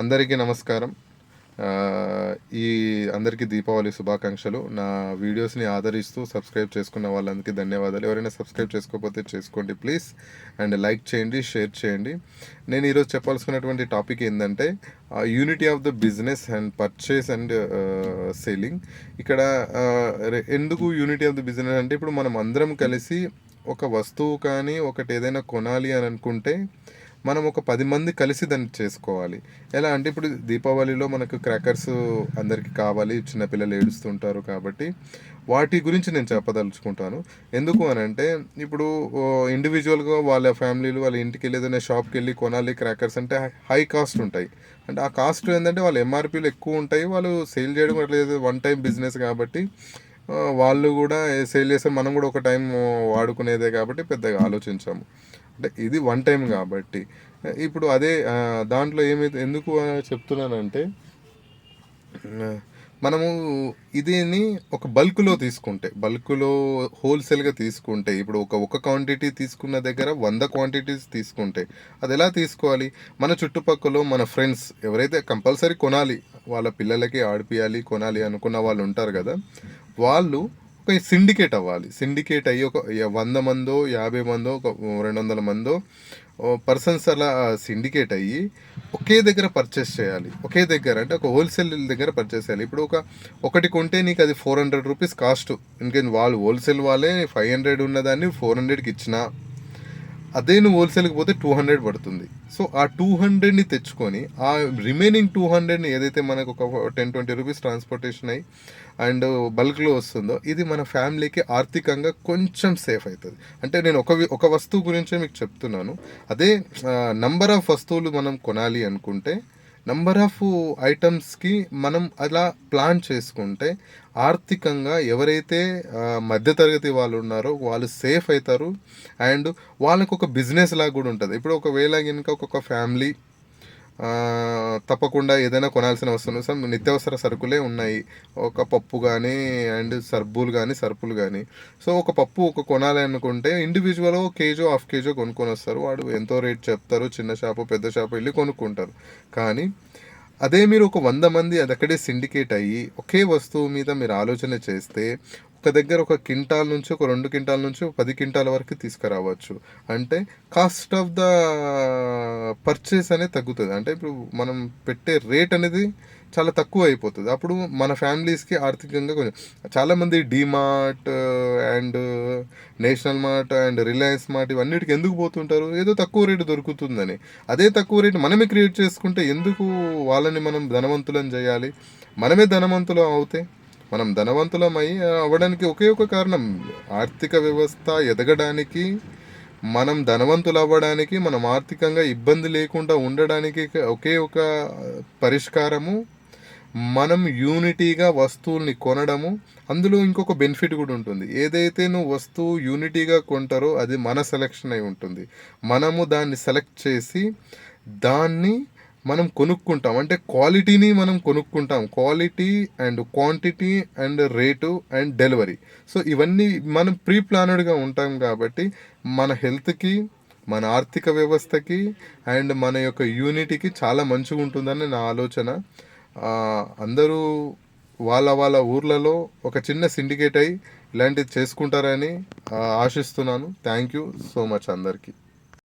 అందరికీ నమస్కారం. ఈ అందరికీ దీపావళి శుభాకాంక్షలు. నా వీడియోస్ని ఆదరిస్తూ సబ్స్క్రైబ్ చేసుకున్న వాళ్ళందరికీ ధన్యవాదాలు. ఎవరైనా సబ్స్క్రైబ్ చేసుకోకపోతే చేసుకోండి ప్లీజ్. అండ్ లైక్ చేయండి షేర్ చేయండి. నేను ఈరోజు చెప్పాల్సుకున్నటువంటి టాపిక్ ఏంటంటే unity of the business and purchase and selling. ఇక్కడ ఎందుకు యూనిటీ ఆఫ్ ద బిజినెస్ అంటే ఇప్పుడు మనం అందరం కలిసి ఒక వస్తువు కానీ ఒకటి ఏదైనా కొనాలి అని అనుకుంటే మనం ఒక పది మంది కలిసి దాన్ని చేసుకోవాలి. ఎలా అంటే ఇప్పుడు దీపావళిలో మనకు క్రాకర్స్ అందరికీ కావాలి చిన్నపిల్లలు ఏడుస్తుంటారు కాబట్టి వాటి గురించి నేను చెప్పదలుచుకుంటాను. ఎందుకు అని అంటే ఇప్పుడు ఇండివిజువల్గా వాళ్ళ ఫ్యామిలీలు వాళ్ళ ఇంటికి వెళ్ళి ఏదైనా షాప్కి వెళ్ళి కొనాలి క్రాకర్స్ అంటే హై కాస్ట్ ఉంటాయి. అంటే ఆ కాస్ట్ ఏంటంటే వాళ్ళ ఎంఆర్పీలు ఎక్కువ ఉంటాయి వాళ్ళు సేల్ చేయడం అట్లేదు వన్ టైం బిజినెస్ కాబట్టి వాళ్ళు కూడా సేల్ చేస్తే మనం కూడా ఒక టైం వాడుకునేదే కాబట్టి పెద్దగా ఆలోచించాము. అంటే ఇది వన్ టైం కాబట్టి. ఇప్పుడు అదే దాంట్లో ఏమైతే ఎందుకు చెప్తున్నానంటే మనము ఇదిని ఒక బల్క్లో తీసుకుంటే బల్క్లో హోల్సేల్గా తీసుకుంటే ఇప్పుడు ఒక ఒక క్వాంటిటీ తీసుకున్న దగ్గర వంద క్వాంటిటీస్ తీసుకుంటే అది ఎలా తీసుకోవాలి? మన చుట్టుపక్కల మన ఫ్రెండ్స్ ఎవరైతే కంపల్సరీ కొనాలి వాళ్ళ పిల్లలకి ఆడిపియాలి కొనాలి అనుకున్న వాళ్ళు ఉంటారు కదా వాళ్ళు ఒక సిండికేట్ అవ్వాలి. సిండికేట్ అయ్యి ఒక వంద మందో యాభై మందో ఒక రెండు వందల మందో పర్సన్స్ అలా సిండికేట్ అయ్యి ఒకే దగ్గర పర్చేస్ చేయాలి. ఒకే దగ్గర అంటే ఒక హోల్సేల్ దగ్గర పర్చేస్ చేయాలి. ఇప్పుడు ఒక ఒకటి కొంటే నీకు అది ఫోర్ హండ్రెడ్ రూపీస్ కాస్ట్ ఇంకేం వాళ్ళు హోల్సేల్ వాళ్ళే ఫైవ్ హండ్రెడ్ ఉన్నదాన్ని ఫోర్ హండ్రెడ్కి ఇచ్చినా. అదే నువ్వు హోల్సేల్కి పోతే టూ హండ్రెడ్ పడుతుంది. సో ఆ టూ హండ్రెడ్ని తెచ్చుకొని ఆ రిమైనింగ్ టూ హండ్రెడ్ని ఏదైతే మనకు ఒక టెన్ ట్వంటీ రూపీస్ ట్రాన్స్పోర్టేషన్ అయ్యి అండ్ బల్క్లో వస్తుందో ఇది మన ఫ్యామిలీకి ఆర్థికంగా కొంచెం సేఫ్ అవుతుంది అంటే నేను ఒక ఒక వస్తువు గురించే మీకు చెప్తున్నాను. అదే నంబర్ ఆఫ్ వస్తువులు మనం కొనాలి అనుకుంటే నంబర్ ఆఫ్ ఐటమ్స్కి మనం అలా ప్లాన్ చేసుకుంటే ఆర్థికంగా ఎవరైతే మధ్యతరగతి వాళ్ళు ఉన్నారో వాళ్ళు సేఫ్ అవుతారు. అండ్ వాళ్ళకు ఒక బిజినెస్ లాగా కూడా ఉంటుంది. ఇప్పుడు ఒకవేళ కనుక ఒక్కొక్క ఫ్యామిలీ తప్పకుండా ఏదైనా కొనాల్సిన వస్తువులు సో నిత్యావసర సరుకులే ఉన్నాయి. ఒక పప్పు కానీ అండ్ సర్బులు కానీ సరుపులు కానీ సో ఒక పప్పు ఒక కొనాలి అనుకుంటే ఇండివిజువల్ కేజో హాఫ్ కేజో కొనుక్కొని వస్తారు. వాడు ఎంతో రేట్ చెప్తారు. చిన్న షాపు పెద్ద షాపు వెళ్ళి కొనుక్కుంటారు. కానీ అదే మీరు ఒక వంద మంది అది అక్కడే సిండికేట్ అయ్యి ఒకే వస్తువు మీద మీరు ఆలోచన చేస్తే ఒక దగ్గర ఒక కింటాల్ నుంచి ఒక రెండు కింటాల్ నుంచి ఒక పది కింటాల వరకు తీసుకురావచ్చు. అంటే కాస్ట్ ఆఫ్ ద పర్చేస్ అనేది తగ్గుతుంది. అంటే ఇప్పుడు మనం పెట్టే రేట్ అనేది చాలా తక్కువ అయిపోతుంది. అప్పుడు మన ఫ్యామిలీస్కి ఆర్థికంగా కొంచెం చాలామంది DMart and national mart and Reliance mart ఇవన్నిటికి ఎందుకు పోతుంటారు? ఏదో తక్కువ రేటు దొరుకుతుందని. అదే తక్కువ రేటు మనమే క్రియేట్ చేసుకుంటే ఎందుకు వాళ్ళని మనం ధనవంతులను చేయాలి? మనమే ధనవంతులు అవుతే మనం ధనవంతులమై అవ్వడానికి ఒకే ఒక కారణం. ఆర్థిక వ్యవస్థ ఎదగడానికి మనం ధనవంతులు అవ్వడానికి మనం ఆర్థికంగా ఇబ్బంది లేకుండా ఉండడానికి ఒకే ఒక పరిష్కారము మనం యూనిటీగా వస్తువుల్ని కొనడము అందులో ఇంకొక బెనిఫిట్ కూడా ఉంటుంది. ఏదైతే నువ్వు వస్తువు యూనిటీగా కొంటారో అది మన సెలెక్షన్ అయి ఉంటుంది. మనము దాన్ని సెలెక్ట్ చేసి దాన్ని మనం కొనుక్కుంటాం. అంటే క్వాలిటీని మనం కొనుక్కుంటాం. Quality and quantity and rate and delivery. So ఇవన్నీ మనం ప్రీ ప్లానెడ్గా ఉంటాం కాబట్టి మన హెల్త్కి మన ఆర్థిక వ్యవస్థకి అండ్ మన యొక్క యూనిటీకి చాలా మంచిగా ఉంటుందని నా ఆలోచన. అందరూ వాళ్ళ వాళ్ళ ఊర్లలో ఒక చిన్న సిండికేట్ అయి ఇలాంటివి చేసుకుంటారని ఆశిస్తున్నాను. థ్యాంక్ యూ సో మచ్ అందరికీ.